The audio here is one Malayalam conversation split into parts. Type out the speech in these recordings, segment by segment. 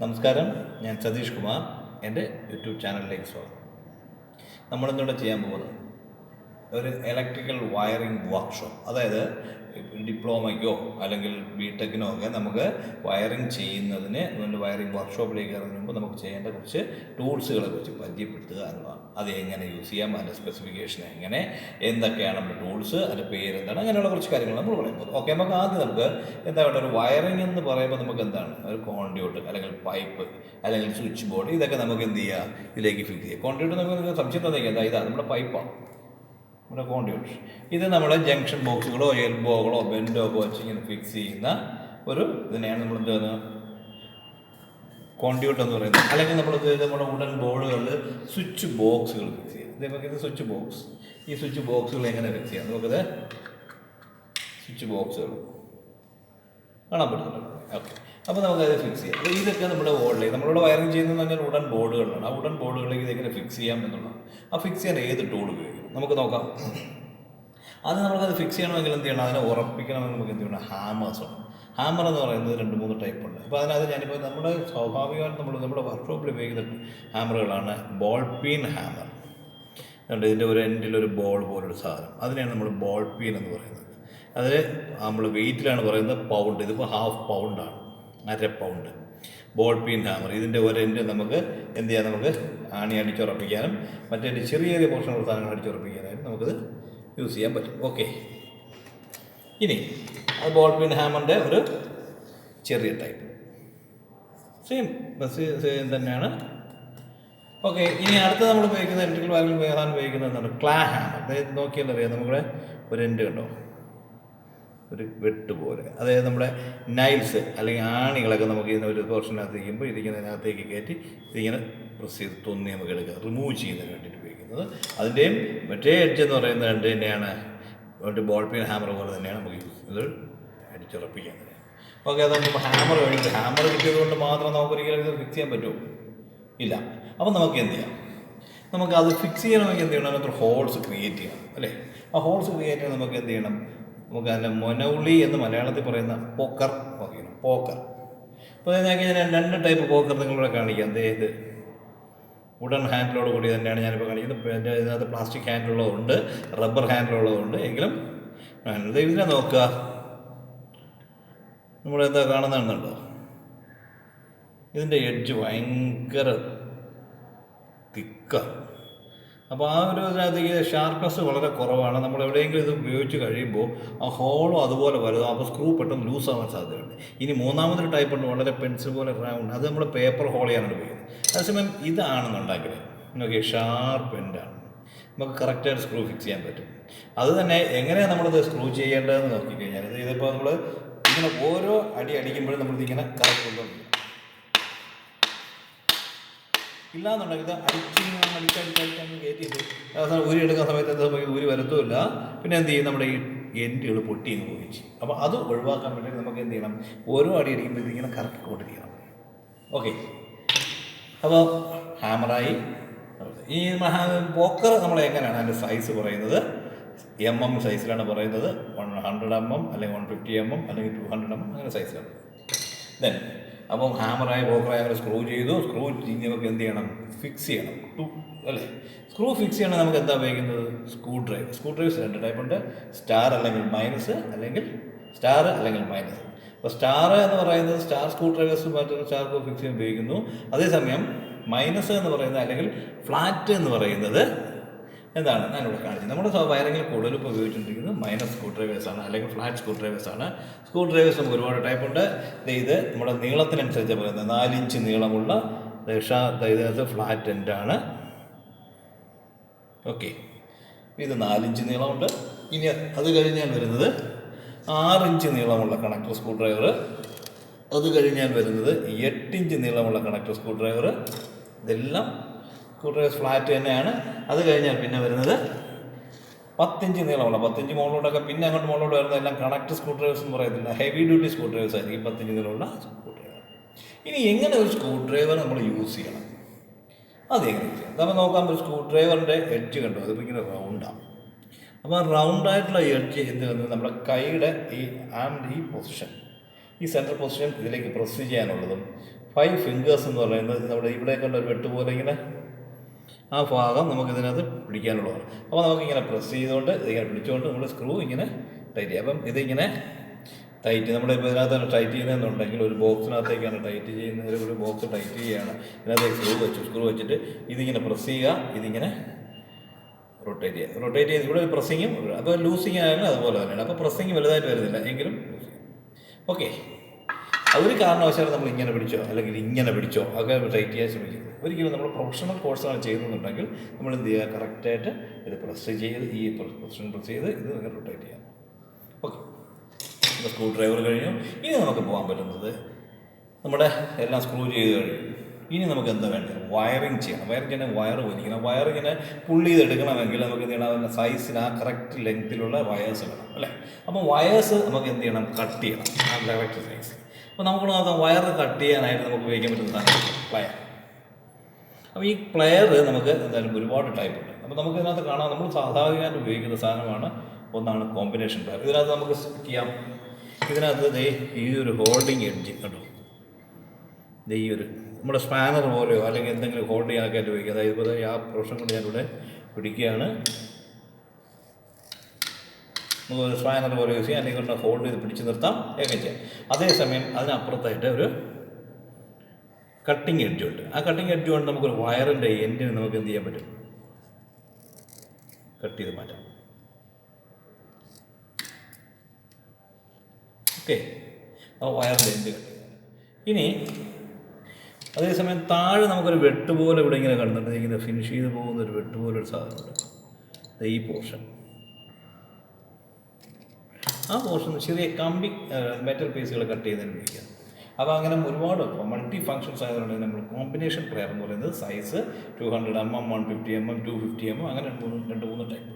നമസ്കാരം ഞാൻ സതീഷ് കുമാർ എന്റെ യൂട്യൂബ് ചാനലിലേക്ക് സ്വാഗതം. നമ്മളിന്നിവിടെ ചെയ്യാൻ പോകുന്നത്? ഒരു ഇലക്ട്രിക്കൽ വയറിംഗ് വർക്ക്ഷോപ്പ് അതായത് ഡിപ്ലോമയ്ക്കോ അല്ലെങ്കിൽ ബി ടെക്കിനോ ഒക്കെ നമുക്ക് വയറിംഗ് ചെയ്യുന്നതിന് അതുകൊണ്ട് വയറിംഗ് വർക്ക്ഷോപ്പിലേക്ക് ഇറങ്ങുമ്പോൾ നമുക്ക് ചെയ്യേണ്ട കുറച്ച് ടൂൾസുകളെ കുറിച്ച് പരിചയപ്പെടുത്തുക എന്നതാണ് അത് എങ്ങനെ യൂസ് ചെയ്യാം അതിന്റെ സ്പെസിഫിക്കേഷൻ എങ്ങനെ എന്തൊക്കെയാണ് നമ്മുടെ ടൂൾസ് അതിന്റെ പേരെന്താണ് അങ്ങനെയുള്ള കുറച്ച് കാര്യങ്ങൾ നമ്മൾ പറയുന്നത്. ഓക്കെ നമുക്ക് ആദ്യം നമുക്ക് എന്താ പറയുക ഒരു വയറിംഗ് എന്ന് പറയുമ്പോൾ നമുക്ക് എന്താണ്? ഒരു കോൺഡ്യൂട്ട് അല്ലെങ്കിൽ പൈപ്പ് അല്ലെങ്കിൽ സ്വിച്ച് ബോർഡ് ഇതൊക്കെ നമുക്ക് എന്ത് ചെയ്യുക? ഇതിലേക്ക് ഫിക്സ് ചെയ്യാം. കോൺഡ്യൂട്ട് നമുക്ക് സംശയം തന്നെ എന്താ ഇതാ നമ്മുടെ പൈപ്പാണ് നമ്മുടെ കോൺഡ്യൂട്ട് ഇത് നമ്മുടെ ജംഗ്ഷൻ ബോക്സുകളോ എൽബോകളോ ബെൻഡോ വെച്ച് ഇങ്ങനെ ഫിക്സ് ചെയ്യുന്ന ഒരു ഇതിനെയാണ് നമ്മൾ എന്ത് പറയുന്നത്? എന്ന് പറയുന്നത്. അല്ലെങ്കിൽ നമ്മൾ നമ്മുടെ ഉടൻ ബോർഡുകളിൽ സ്വിച്ച് ബോക്സുകൾ ഫിക്സ് ചെയ്യും ഇതേപോലെ ഇത് സ്വിച്ച് ബോക്സ് ഈ സ്വിച്ച് ബോക്സുകൾ എങ്ങനെ ഫിക്സ് ചെയ്യാം? നമുക്കത് സ്വിച്ച് ബോക്സുകൾ കാണാൻ പറ്റുന്നുണ്ട്. ഓക്കെ അപ്പോൾ നമുക്കത് ഫിക്സ് ചെയ്യാം. അപ്പോൾ ഇതൊക്കെ നമ്മുടെ ബോർഡിലേക്ക് നമ്മളിവിടെ വയറിംഗ് ചെയ്യുന്നത് പറഞ്ഞാൽ ഉടൻ ബോർഡുകളാണ് ആ ഉടൻ ബോർഡുകളിലേക്ക് ഇതെങ്ങനെ ഫിക്സ് ചെയ്യാം എന്നുള്ളതാണ്. ആ ഫിക്സ് ചെയ്യാൻ ഏത് ടൂൾ ഉപയോഗിക്കും നമുക്ക് നോക്കാം. അത് നമുക്കത് ഫിക്സ് ചെയ്യണമെങ്കിൽ എന്ത് ചെയ്യണം? അതിനെ ഉറപ്പിക്കണമെങ്കിൽ നമുക്ക് എന്ത് ചെയ്യണം? ഹാമേഴ്സ് ഉണ്ട് ഹാമർ എന്ന് പറയുന്നത് രണ്ട് മൂന്ന് ടൈപ്പ് ഉണ്ട്. അപ്പോൾ അതിനകത്ത് ഞാനിപ്പോൾ നമ്മുടെ സ്വാഭാവികമായിട്ട് നമ്മൾ നമ്മുടെ വർക്ക്ഷോപ്പിൽ ഉപയോഗിക്കുന്ന ഹാമറുകളാണ് ബോൾ പീൻ ഹാമർ അതുകൊണ്ട് ഇതിന്റെ ഒരു എൻഡിൽ ഒരു ബോൾ പോലൊരു സാധനം. അതിനെയാണ് നമ്മൾ ബോൾ പീൻ എന്ന് പറയുന്നത്. അതിൽ നമ്മൾ വെയിറ്റിലാണ് പറയുന്നത് പൗണ്ട് ഇതിപ്പോൾ ഹാഫ് പൗണ്ടാണ് അര പൗണ്ട് ബോൾ പീൻ ഹാമർ ഇതിന്റെ ഒരെന്റെ നമുക്ക് എന്ത് ചെയ്യാം? നമുക്ക് ആണി അടിച്ചുറപ്പിക്കാനും മറ്റേ ചെറിയ ചെറിയ പോർഷനുള്ള സാധനങ്ങൾ അടിച്ചുറപ്പിക്കാനായിട്ട് നമുക്കത് യൂസ് ചെയ്യാൻ പറ്റും. ഓക്കെ ഇനി അത് ബോൾ പീൻ ഹാമറിന്റെ ഒരു ചെറിയ ടൈപ്പ് സെയിം സെയിം തന്നെയാണ്. ഓക്കെ ഇനി അടുത്ത നമ്മൾ ഉപയോഗിക്കുന്ന ഇലക്ട്രിക്കൽ വാല്യൂ ഉപയോഗിക്കാൻ ഉപയോഗിക്കുന്നത് എന്താണ്? ക്ലാ ഹാമർ അതായത് നോക്കിയാൽ അറിയാം. നമ്മുടെ ഒരു എൻഡ് കണ്ടോ? ഒരു വെട്ട് പോലെ. അതായത് നമ്മുടെ നൈൽസ് അല്ലെങ്കിൽ ആണികളൊക്കെ നമുക്ക് ഇതിന് ഒരു പോർഷനകത്ത് ഇരിക്കുമ്പോൾ ഇരിക്കുന്നതിനകത്തേക്ക് കയറ്റി ഇതിങ്ങനെ പ്രസ് ചെയ്ത് തൊന്നി നമുക്ക് എടുക്കുക റിമൂവ് ചെയ്യുന്നതിന് വേണ്ടിയിട്ട് ഉപയോഗിക്കുന്നത്. അതിന്റെയും മറ്റേ എഡ്ജ് എന്ന് പറയുന്നത് രണ്ട് തന്നെയാണ്. ഒരു ബോൾ പെയിൻ ഹാമർ പോലെ തന്നെയാണ് നമുക്ക് ഇത് അടിച്ചുറപ്പിക്കാൻ ഓക്കെ അത് നമുക്ക് ഹാമർ വേണ്ടി ഹാമർ കിട്ടിയത് കൊണ്ട് മാത്രം നമുക്ക് ഒരിക്കലും ഇത് ഫിക്സ് ചെയ്യാൻ പറ്റുമോ ഇല്ല. അപ്പം നമുക്ക് എന്ത് ചെയ്യാം? നമുക്ക് അത് ഫിക്സ് ചെയ്യണമെങ്കിൽ എന്ത് ചെയ്യണം? അതിനകത്ത് ഹോൾസ് ക്രിയേറ്റ് ചെയ്യണം. അല്ലേ? ആ ഹോൾസ് ക്രിയേറ്റ് ചെയ്യാൻ നമുക്ക് എന്ത് ചെയ്യണം? നമുക്ക് അതിന്റെ മൊനൗളി എന്ന് മലയാളത്തിൽ പറയുന്ന പോക്കർ പറയുന്നു പോക്കർ. അപ്പോൾ ഞാൻ രണ്ട് ടൈപ്പ് പോക്കർ നിങ്ങളിവിടെ കാണിക്കാം. ഇത് വുഡൻ ഹാൻഡിലോട് കൂടി തന്നെയാണ് ഞാനിപ്പോൾ കാണിക്കുന്നത്. എന്റെ ഇതിനകത്ത് പ്ലാസ്റ്റിക് ഹാൻഡിലുള്ളതുണ്ട് റബ്ബർ ഹാൻഡിലുള്ളതുണ്ട് എങ്കിലും ഇത് ഇതിനെ നോക്കുക. നമ്മളെന്താ കാണുന്നുണ്ടോ ഇതിന്റെ എഡ്ജ് ഭയങ്കര തിക്കാണ് അപ്പോൾ ആ ഒരു ഇതിനകത്തേക്ക് ഷാർപ്നെസ് വളരെ കുറവാണ്. നമ്മൾ എവിടെയെങ്കിലും ഇത് ഉപയോഗിച്ച് കഴിയുമ്പോൾ ആ ഹോളും അതുപോലെ വലുത് അപ്പോൾ സ്ക്രൂ പെട്ടെന്ന് ലൂസ് ആവാൻ സാധ്യതയുണ്ട്. ഇനി മൂന്നാമതൊരു ടൈപ്പ് ഉണ്ട്. വളരെ പെൻസിൽ പോലെ റൗണ്ട് അത് നമ്മൾ പേപ്പർ ഹോൾ ചെയ്യാനാണ് ഉപയോഗിക്കുന്നത്. അതേസമയം ഇതാണെന്നുണ്ടെങ്കിൽ നോക്കി ഷാർപ്പ് എൻഡാണ് നമുക്ക് കറക്റ്റായിട്ട് സ്ക്രൂ ഫിക്സ് ചെയ്യാൻ പറ്റും. അത് തന്നെ എങ്ങനെയാണ് നമ്മളിത് സ്ക്രൂ ചെയ്യേണ്ടതെന്ന് നോക്കിക്കഴിഞ്ഞാൽ കഴിഞ്ഞാൽ ഇതിപ്പോൾ നമ്മൾ ഇങ്ങനെ ഓരോ അടി അടിക്കുമ്പോഴും നമ്മളിതിങ്ങനെ കറക്റ്റ് ഇല്ലാന്നുണ്ടെങ്കിൽ ഇത് അടിച്ചിങ്ങനെ അടിച്ചടിച്ചടിച്ചങ്ങ് കയറ്റിയിട്ട് അവസാനം ഊരി എടുക്കുന്ന സമയത്ത് എന്താ പറയുക ഊരി വരത്തുമില്ല. പിന്നെ എന്ത് ചെയ്യും? നമ്മുടെ ഈ എൻഡുകൾ പൊട്ടി എന്ന് പോയി അപ്പോൾ അത് ഒഴിവാക്കാൻ വേണ്ടി നമുക്ക് എന്ത് ചെയ്യണം? ഓരോ അടി അടിക്കുമ്പോൾ ഇതിങ്ങനെ കറക്കിക്കൊണ്ടിരിക്കണം. ഓക്കെ അപ്പോൾ ഹാമറായി ഈ പോക്കർ നമ്മൾ എങ്ങനെയാണ് അതിന്റെ സൈസ് പറയുന്നത്? എം എം സൈസിലാണ് പറയുന്നത്. വൺ ഹൺഡ്രഡ് എം എം അല്ലെങ്കിൽ വൺ ഫിഫ്റ്റി എം എം അല്ലെങ്കിൽ ടു ഹൺഡ്രഡ് എം എം അങ്ങനെ സൈസിലാണ് ദെൻ അപ്പം ഹാമറായി പോക്കറായി അങ്ങനെ സ്ക്രൂ ചെയ്തു. സ്ക്രൂ നമുക്ക് എന്ത് ചെയ്യണം? ഫിക്സ് ചെയ്യണം. ടു അല്ലേ? സ്ക്രൂ ഫിക്സ് ചെയ്യണം നമുക്ക് എന്താ ഉപയോഗിക്കുന്നത്? സ്ക്രൂ ഡ്രൈവ് സ്ക്രൂ ഡ്രൈവ്സ് രണ്ട് ടൈപ്പ് ഉണ്ട്. സ്റ്റാർ അല്ലെങ്കിൽ മൈനസ് അല്ലെങ്കിൽ സ്റ്റാർ അല്ലെങ്കിൽ മൈനസ് അപ്പോൾ സ്റ്റാർ എന്ന് പറയുന്നത് സ്റ്റാർ സ്ക്രൂ ഡ്രൈവേഴ്സ് മറ്റൊരു സ്റ്റാർ സ്ക്രൂ ഫിക്സ് ചെയ്യാൻ ഉപയോഗിക്കുന്നു. അതേസമയം മൈനസ് എന്ന് പറയുന്നത് അല്ലെങ്കിൽ ഫ്ലാറ്റ് എന്ന് പറയുന്നത് എന്താണ്? ഞാനിവിടെ കാണിച്ചത്. നമ്മുടെ വയറിങ്ങിൽ കൂടുതൽ ഇപ്പോൾ ഉപയോഗിച്ചുകൊണ്ടിരിക്കുന്നത് മൈനസ് സ്ക്രൂ ഡ്രൈവേഴ്സാണ് അല്ലെങ്കിൽ ഫ്ലാറ്റ് സ്ക്രൂ ഡ്രൈവേഴ്സാണ് സ്ക്രൂ ഡ്രൈവേഴ്സ് നമുക്ക് ഒരുപാട് ടൈപ്പ് ഉണ്ട്. ഇത് നമ്മുടെ നീളത്തിനനുസരിച്ച് പറയുന്നത് നാലിഞ്ച് നീളമുള്ള രക്ഷ ഇത് ഫ്ലാറ്റ് എൻഡ് ആണ്. ഓക്കെ ഇത് നാലിഞ്ച് നീളമുണ്ട്. ഇനി അത് കഴിഞ്ഞാൽ വരുന്നത് ആറിഞ്ച് നീളമുള്ള കണക്ടർ സ്ക്രൂ ഡ്രൈവർ അത് കഴിഞ്ഞാൽ വരുന്നത് എട്ടിഞ്ച് നീളമുള്ള കണക്ടർ സ്ക്രൂ ഡ്രൈവർ ഇതെല്ലാം ഡ്രൈവർ ഫ്ലാറ്റ് തന്നെയാണ്. അത് കഴിഞ്ഞാൽ പിന്നെ വരുന്നത് പത്തിഞ്ച് നീളമുള്ള പത്തിഞ്ച് മുകളിലോട്ടൊക്കെ പിന്നെ അങ്ങോട്ട് മുകളിലോട്ട് വരുന്ന എല്ലാം കണക്ട് സ്കൂട്ടേഴ്സ് എന്ന് പറയത്തില്ല ഹെവി ഡ്യൂട്ടി സ്ക്രൂ ഡ്രൈവേഴ്സ് ആയിരിക്കും പത്തിഞ്ച് നീളമുള്ള സ്ക്രൂ ഇനി എങ്ങനെ ഒരു സ്ക്രൂ ഡ്രൈവർ നമ്മൾ യൂസ് ചെയ്യണം? അതെങ്ങനെ ചെയ്യാം നമ്മൾ നോക്കാം ഒരു സ്ക്രൂ ഡ്രൈവറിന്റെ എഡ്ജ് കണ്ടു? അതിപ്പോൾ ഇങ്ങനെ റൗണ്ടാണ് അപ്പോൾ റൗണ്ടായിട്ടുള്ള എഡ്ജ് എന്ത് വന്നത് നമ്മുടെ കൈയുടെ ഈ ആൻഡ് ഈ പൊസിഷൻ ഈ സെൻട്രൽ പൊസിഷൻ ഇതിലേക്ക് പ്രസ് ചെയ്യാനുള്ളതും ഫൈവ് ഫിംഗേഴ്സ് എന്ന് പറയുന്നത് നമ്മുടെ ഇവിടെ കണ്ട ഒരു വെട്ടുപോലെ ഇങ്ങനെ ആ ഭാഗം നമുക്ക് ഇതിനകത്ത് പിടിക്കാനുള്ളതാണ്. അപ്പോൾ നമുക്ക് ഇങ്ങനെ പ്രസ് ചെയ്തുകൊണ്ട് ഇതിങ്ങനെ പിടിച്ചുകൊണ്ട് നമ്മൾ സ്ക്രൂ ഇങ്ങനെ ടൈറ്റ് ചെയ്യാം അപ്പം ഇതിങ്ങനെ ടൈറ്റ് നമ്മുടെ ഇപ്പോൾ ഇതിനകത്ത് ടൈറ്റ് ചെയ്യുന്നതെന്നുണ്ടെങ്കിൽ ഒരു ബോക്സിനകത്തേക്കാണ് ടൈറ്റ് ചെയ്യുന്ന ഒരു ബോക്സ് ടൈറ്റ് ചെയ്യുകയാണ്. ഇതിനകത്ത് സ്ക്രൂ വെച്ചു. സ്ക്രൂ വെച്ചിട്ട് ഇതിങ്ങനെ പ്രസ് ചെയ്യുക. ഇതിങ്ങനെ റൊട്ടേറ്റ് ചെയ്യുക. റൊട്ടേറ്റ് ചെയ്ത് ഇവിടെ ഒരു പ്രസ്സിങ്ങും അപ്പോൾ ലൂസിങ് ആയാലും അതുപോലെ തന്നെയാണ്. അപ്പോൾ പ്രസ്സിങ് വലുതായിട്ട് വരുന്നില്ല. എങ്കിലും ഓക്കെ അതൊരു കാരണവശാലും നമ്മൾ ഇങ്ങനെ പിടിച്ചോ അല്ലെങ്കിൽ ഇങ്ങനെ പിടിച്ചോ ഒക്കെ ടൈറ്റ് ചെയ്യാൻ ശ്രമിക്കുന്നത് ഒരിക്കലും നമ്മൾ പ്രൊഫഷണൽ കോഴ്സാണ് ചെയ്യുന്നുണ്ടെങ്കിൽ നമ്മൾ എന്ത് ചെയ്യുക? കറക്റ്റായിട്ട് ഇത് പ്രസ് ചെയ്ത് ഈ പ്രൊഫഷൻ പ്രസ് ചെയ്ത് ഇത് നിങ്ങൾ റൊട്ടേറ്റ് ചെയ്യാം. ഓക്കെ സ്ക്രൂ ഡ്രൈവർ കഴിഞ്ഞു. ഇനി നമുക്ക് പോകാൻ പറ്റുന്നത് നമ്മുടെ എല്ലാം സ്ക്രൂ ചെയ്ത് കഴിഞ്ഞു. ഇനി നമുക്ക് എന്താ വേണ്ടത്? വയറിങ് ചെയ്യണം. വയറിങ് ചെയ്യണം വയർ വലിക്കണം. വയർ ഇങ്ങനെ പുള്ളി ചെയ്തെടുക്കണമെങ്കിൽ നമുക്ക് എന്ത് ചെയ്യണം? അതിന്റെ സൈസിന് ആ കറക്റ്റ് ലെങ്ത്തിലുള്ള വയേഴ്സ് വേണം അല്ലേ? അപ്പോൾ വയേഴ്സ് നമുക്ക് എന്ത് ചെയ്യണം? കട്ട് ചെയ്യണം. ആ കറക്റ്റ് സൈസ് അപ്പോൾ നമുക്ക് നോക്കാം വയർ കട്ട് ചെയ്യാനായിട്ട് നമുക്ക് ഉപയോഗിക്കാൻ പറ്റുന്ന സാധനം പ്ലയർ അപ്പോൾ ഈ പ്ലയർ നമുക്ക് എന്തായാലും ഒരുപാട് ടൈപ്പ് ഉണ്ട്. അപ്പോൾ നമുക്ക് ഇതിനകത്ത് കാണാം നമ്മൾ സാധാരണയായിട്ട് ഉപയോഗിക്കുന്ന സാധനമാണ് ഒന്നാണ് കോമ്പിനേഷൻ പ്ലെയർ ഇതിനകത്ത് നമുക്ക് ചെയ്യാം. ഇതിനകത്ത് ഈ ഒരു ഹോൾഡിംഗ് എഡ്ജ് കണ്ടോ? ഈ ഒരു നമ്മുടെ സ്പാനർ പോലെയോ അല്ലെങ്കിൽ എന്തെങ്കിലും ഹോൾഡ് ചെയ്യാനൊക്കെ ഉപയോഗിക്കുക അതായത് ഇപ്പോൾ ആ പ്രൊഫഷൻ കൊണ്ട് ഞാനിവിടെ പിടിക്കുകയാണ്. നമുക്ക് സ്പാനർ പോലെ യൂസ് ചെയ്യാം അല്ലെങ്കിൽ ഒന്ന് ഹോൾഡ് ചെയ്ത് പിടിച്ച് നിർത്താം. ഒക്കെ ചെയ്യാം? അതേസമയം അതിനപ്പുറത്തായിട്ട് ഒരു കട്ടിങ് എഡ്ജ് ഉണ്ട്. ആ കട്ടിങ് എഡ്ജ് കൊണ്ട് നമുക്കൊരു വയറിന്റെ എൻഡിന് നമുക്ക് എന്ത് ചെയ്യാൻ പറ്റും? കട്ട് ചെയ്ത് മാറ്റാം. ഓക്കെ ആ വയറിന്റെ എൻഡ് ഇനി അതേസമയം താഴെ നമുക്കൊരു വെട്ട് പോലെ ഇവിടെ ഇങ്ങനെ കണ്ടിട്ട് ഫിനിഷ് ചെയ്ത് പോകുന്ന ഒരു വെട്ട് പോലെ ഒരു സാധനമുണ്ട്. ഈ പോർഷൻ ആ പോർഷൻ ചെറിയ കമ്പി മെറ്റൽ പീസുകൾ കട്ട് ചെയ്തതിന് അപ്പോൾ അങ്ങനെ ഒരുപാട് മൾട്ടി ഫങ്ഷൻസ് ആയതുകൊണ്ട് നമ്മൾ കോമ്പിനേഷൻ പ്ലെയർ എന്ന് പറയുന്നത് size two hundred M M one fifty M M two fifty M M അങ്ങനെ രണ്ട് മൂന്ന് രണ്ട് മൂന്ന് ടൈപ്പ്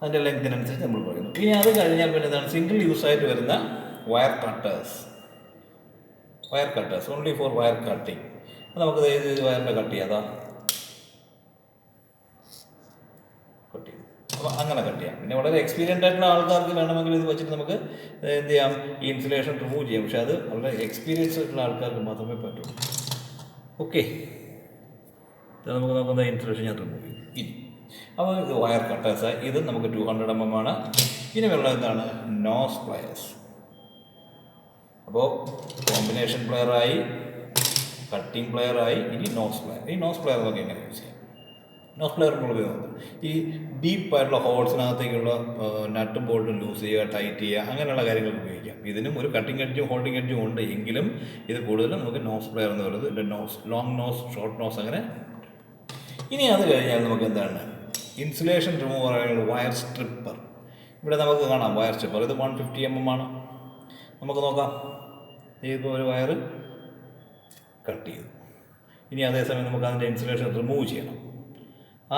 അതിന്റെ ലെങ്തിനനുസരിച്ച് നമ്മൾ പറയുന്നു. ഇനി അത് കഴിഞ്ഞാൽ പിന്നെ എന്താണ്? സിംഗിൾ യൂസ് ആയിട്ട് വരുന്ന wire cutters wire cutters only for wire cutting നമുക്ക് ഏത് വയറിന്റെ കട്ട് ചെയ്യാം അതാ കട്ട് ചെയ്തു അപ്പോൾ അങ്ങനെ കട്ട് ചെയ്യാം. പിന്നെ വളരെ എക്സ്പീരിയൻഡ് ആയിട്ടുള്ള ആൾക്കാർക്ക് വേണമെങ്കിൽ ഇത് വെച്ചിട്ട് നമുക്ക് എന്ത് ചെയ്യാം? ഈ ഇൻസുലേഷൻ റിമൂവ് ചെയ്യാം. പക്ഷേ അത് വളരെ എക്സ്പീരിയൻസ് ആയിട്ടുള്ള ആൾക്കാർക്ക് മാത്രമേ പറ്റൂ. ഓക്കെ നമുക്ക് നോക്കുന്ന ഇൻസുലേഷൻ ഞാൻ റിമൂവ് ചെയ്യും ഇനി. അപ്പോൾ ഇത് വയർ കട്ടേഴ്സ് ഇത് നമുക്ക് ടു ഹൺഡ്രഡ് എം എം ആണ്. ഇനി വെള്ളം എന്താണ്? നോസ് പ്ലയേഴ്സ് അപ്പോൾ കോമ്പിനേഷൻ പ്ലെയറായി കട്ടിംഗ് പ്ലെയറായി ഇനി നോസ് പ്ലെയർ ഈ നോസ് പ്ലെയർ നമുക്ക് എങ്ങനെ യൂസ് ചെയ്യാം? നോസ് പ്ലെയർ ഈ ഡീപ്പായിട്ടുള്ള ഹോൾസിനകത്തേക്കുള്ള നട്ടും ബോൾട്ടും ലൂസ് ചെയ്യുക ടൈറ്റ് ചെയ്യുക അങ്ങനെയുള്ള കാര്യങ്ങൾ ഉപയോഗിക്കാം. ഇതിനും ഒരു കട്ടിംഗ് എഡ്ജും ഹോൾഡിംഗ് എഡ്ജും ഉണ്ട് എങ്കിലും ഇത് കൂടുതലും നമുക്ക് നോസ് പ്ലെയർ എന്ന് പറയുന്നത് nose long nose short nose അങ്ങനെ ഇനി അത് കഴിഞ്ഞാൽ നമുക്ക് എന്താണ്? ഇൻസുലേഷൻ റിമൂവർ ആയുള്ള വയർ സ്ട്രിപ്പർ ഇവിടെ നമുക്ക് കാണാം വയർ സ്ട്രിപ്പർ ഇത് വൺ ഫിഫ്റ്റി എം എം ആണ്. നമുക്ക് നോക്കാം. ഇപ്പോൾ ഒരു വയർ കട്ട് ചെയ്തു. ഇനി അതേസമയം നമുക്ക് അതിന്റെ ഇൻസുലേഷൻ റിമൂവ് ചെയ്യണം.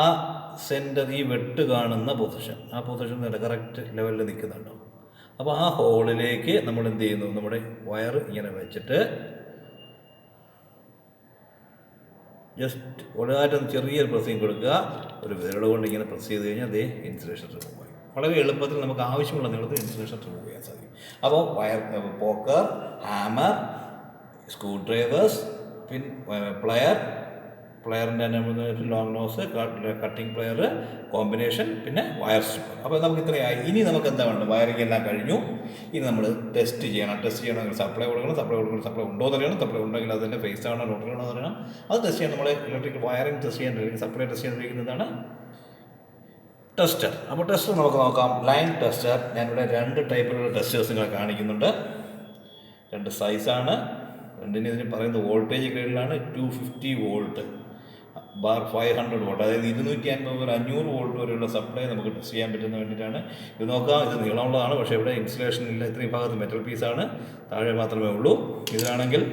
ആ സെന്റർ ഈ വെട്ട് കാണുന്ന പൊസിഷൻ ആ പൊസിഷൻ തന്നെ കറക്റ്റ് ലെവലിൽ നിൽക്കുന്നുണ്ടോ? അപ്പോൾ ആ ഹോളിലേക്ക് നമ്മൾ എന്ത് ചെയ്യുന്നു? നമ്മുടെ വയർ ഇങ്ങനെ വെച്ചിട്ട് ജസ്റ്റ് ഉടനായിട്ടൊന്ന് ചെറിയൊരു പ്രസ്സിങ് കൊടുക്കുക. ഒരു വിരൽ കൊണ്ട് ഇങ്ങനെ പ്രസ് ചെയ്ത് കഴിഞ്ഞാൽ അതേ ഇൻസുലേഷൻ റിമൂവ് ആയി വളരെ എളുപ്പത്തിൽ നമുക്ക് ആവശ്യമുള്ള നീളത്തിൽ ഇൻസുലേഷൻ റിമൂവ് ചെയ്യാൻ സാധിക്കും അപ്പോൾ wire poker hammer screwdrivers pin plier പ്ലെയറിന്റെ തന്നെ long nose cutting plier combination പിന്നെ വയർ സ്ട്രിപ്പ് അപ്പോൾ നമുക്ക് ഇത്രയായി. ഇനി നമുക്ക് എന്താ വേണ്ടത്? വയറിംഗ് എല്ലാം കഴിഞ്ഞു. ഇനി നമ്മൾ ടെസ്റ്റ് ചെയ്യണം. ടെസ്റ്റ് ചെയ്യണമെങ്കിൽ സപ്ലൈ കൊടുക്കണം. സപ്ലൈ കൊടുക്കണം. സപ്ലൈ ഉണ്ടോ എന്ന് അറിയണം. സപ്ലൈ ഉണ്ടെങ്കിൽ അതിന്റെ ഫേസ് ആണോ നോട്ട് ആണോ എന്ന് അറിയണം. അത് ടെസ്റ്റ് ചെയ്യാൻ നമ്മൾ ഇലക്ട്രിക് വയറിംഗ് ടെസ്റ്റ് ചെയ്യാൻ സപ്ലൈ ടെസ്റ്റ് ചെയ്യാൻ ഉപയോഗിക്കുന്നതാണ് ടെസ്റ്റർ അപ്പോൾ ടെസ്റ്റർ നമുക്ക് നോക്കാം. ലൈൻ ടെസ്റ്റർ ഞാനിവിടെ രണ്ട് ടൈപ്പിലുള്ള ടെസ്റ്റേഴ്സ് നിങ്ങളെ കാണിക്കുന്നുണ്ട്. രണ്ട് സൈസാണ് രണ്ടിന് ഇതിന് പറയുന്നത് വോൾട്ടേജ് ഗ്രേഡിലാണ്. ടു ഫിഫ്റ്റി വോൾട്ട് ബാർ ഫൈവ് ഹൺഡ്രഡ് വോൾട്ട് അതായത് ഇരുന്നൂറ്റി അൻപത് മുതൽ അഞ്ഞൂറ് വോൾട്ട് വരെയുള്ള സപ്ലൈ നമുക്ക് ടെസ്റ്റ് ചെയ്യാൻ പറ്റുന്ന വേണ്ടിയിട്ടാണ്. ഇത് നോക്കാം ഇത് നീളമുള്ളതാണ് പക്ഷേ ഇവിടെ ഇൻസുലേഷൻ ഇല്ല ഇത്രയും ഭാഗത്ത് മെറ്റൽ പീസാണ് താഴെ മാത്രമേ ഉള്ളൂ. ഇതിലാണെങ്കിൽ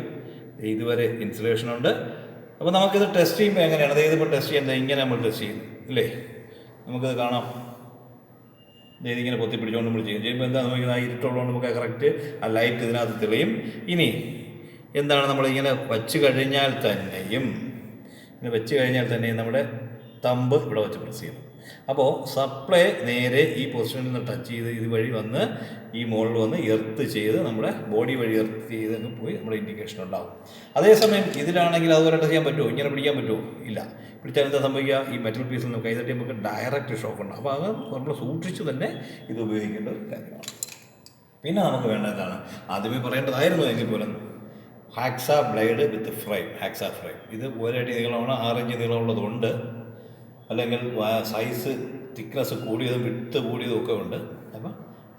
ഇതുവരെ ഇൻസുലേഷൻ ഉണ്ട്. അപ്പോൾ നമുക്കിത് ടെസ്റ്റ് ചെയ്യുമ്പോൾ എങ്ങനെയാണ്? അതായത് ഇപ്പോൾ ടെസ്റ്റ് ചെയ്യുന്നത് ഇങ്ങനെ നമ്മൾ ടെസ്റ്റ് ചെയ്യുന്നു ഇല്ലേ? നമുക്കത് കാണാം. ഇത് ഇങ്ങനെ പൊത്തി പിടിച്ചുകൊണ്ട് നമ്മൾ ചെയ്യും ചെയ്യുമ്പോൾ എന്താ നമുക്ക് ആ ഇരുട്ടുള്ളതുകൊണ്ട് നമുക്ക് കറക്റ്റ് ആ ലൈറ്റ് ഇതിനകത്ത് തെളിയും. ഇനി എന്താണ് നമ്മളിങ്ങനെ വച്ച് കഴിഞ്ഞാൽ തന്നെയും ഇങ്ങനെ വെച്ച് കഴിഞ്ഞാൽ തന്നെ നമ്മുടെ തമ്പ് ഇവിടെ വെച്ച് പ്രസ് ചെയ്യണം. അപ്പോൾ സപ്ലൈ നേരെ ഈ പൊസിഷനിൽ നിന്ന് ടച്ച് ചെയ്ത് ഇത് വഴി വന്ന് ഈ മുകളിൽ വന്ന് എർത്ത് ചെയ്ത് നമ്മുടെ ബോഡി വഴി എർത്ത് ചെയ്ത് പോയി നമ്മുടെ ഇൻഡിക്കേഷൻ ഉണ്ടാവും. അതേസമയം ഇതിലാണെങ്കിൽ അതുപോലെ ചെയ്യാൻ പറ്റുമോ? ഇങ്ങനെ പിടിക്കാൻ പറ്റുമോ? ഇല്ല. പിടിച്ചാൽ എന്താ സംഭവിക്കുക? ഈ മെറ്റൽ പീസിൽ നിന്ന് കൈതട്ടി നമുക്ക് ഡയറക്റ്റ് ഷോക്ക് ഉണ്ടാവും. അപ്പോൾ അത് നമ്മൾ സൂക്ഷിച്ച് തന്നെ ഇത് ഉപയോഗിക്കേണ്ട ഒരു കാര്യമാണ്. പിന്നെ നമുക്ക് വേണ്ടതാണ് ആദ്യമേ പറയേണ്ടതായിരുന്നു എങ്കിൽ പോലും hacksaw blade with frame hacksaw frame. ഇത് ഒരടി നീളമാണ് ആറിഞ്ച് നീളമുള്ളതുണ്ട് അല്ലെങ്കിൽ സൈസ് തിക്നെസ് കൂടിയതും വിട്ട് കൂടിയതും ഒക്കെ ഉണ്ട്. അപ്പം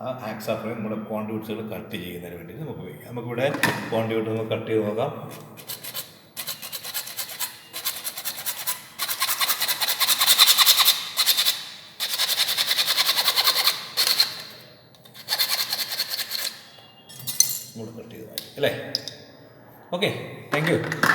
ആ ഹാക്സ ഫ്രൈം നമ്മുടെ കോൺട്രിബ്യൂട്ട്സുകൾ കട്ട് ചെയ്യുന്നതിന് വേണ്ടി നമുക്ക് ഉപയോഗിക്കാം. നമുക്കിവിടെ കോൺട്രിബ്യൂട്ട് നമുക്ക് കട്ട് ചെയ്ത് നോക്കാം. ഇങ്ങോട്ട് കട്ട് ചെയ്ത്